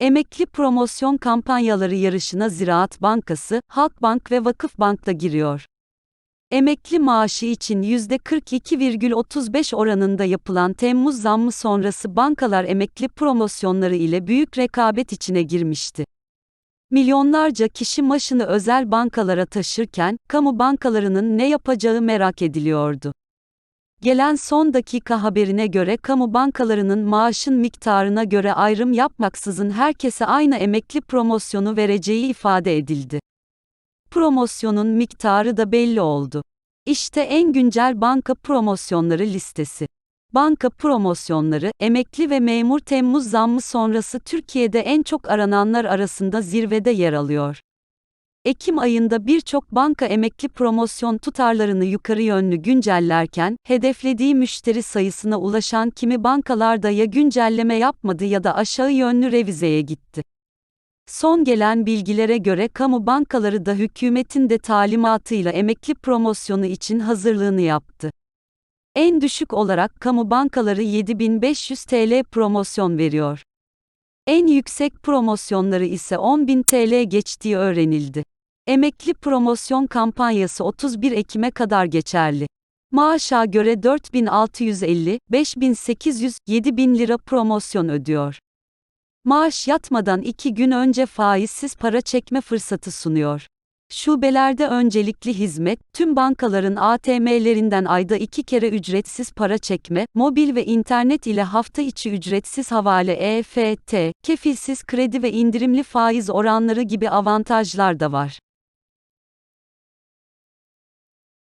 Emekli promosyon kampanyaları yarışına Ziraat Bankası, Halkbank ve Vakıfbank da giriyor. Emekli maaşı için %42,35 oranında yapılan Temmuz zammı sonrası bankalar emekli promosyonları ile büyük rekabet içine girmişti. Milyonlarca kişi maaşını özel bankalara taşırken, kamu bankalarının ne yapacağı merak ediliyordu. Gelen son dakika haberine göre kamu bankalarının maaşın miktarına göre ayrım yapmaksızın herkese aynı emekli promosyonu vereceği ifade edildi. Promosyonun miktarı da belli oldu. İşte en güncel banka promosyonları listesi. Banka promosyonları, emekli ve memur Temmuz zammı sonrası Türkiye'de en çok arananlar arasında zirvede yer alıyor. Ekim ayında birçok banka emekli promosyon tutarlarını yukarı yönlü güncellerken, hedeflediği müşteri sayısına ulaşan kimi bankalar da ya güncelleme yapmadı ya da aşağı yönlü revizeye gitti. Son gelen bilgilere göre kamu bankaları da hükümetin de talimatıyla emekli promosyonu için hazırlığını yaptı. En düşük olarak kamu bankaları 7500 TL promosyon veriyor. En yüksek promosyonları ise 10.000 TL geçtiği öğrenildi. Emekli promosyon kampanyası 31 Ekim'e kadar geçerli. Maaşa göre 4650, 5800, 7000 lira promosyon ödüyor. Maaş yatmadan 2 gün önce faizsiz para çekme fırsatı sunuyor. Şubelerde öncelikli hizmet, tüm bankaların ATM'lerinden ayda iki kere ücretsiz para çekme, mobil ve internet ile hafta içi ücretsiz havale EFT, kefilsiz kredi ve indirimli faiz oranları gibi avantajlar da var.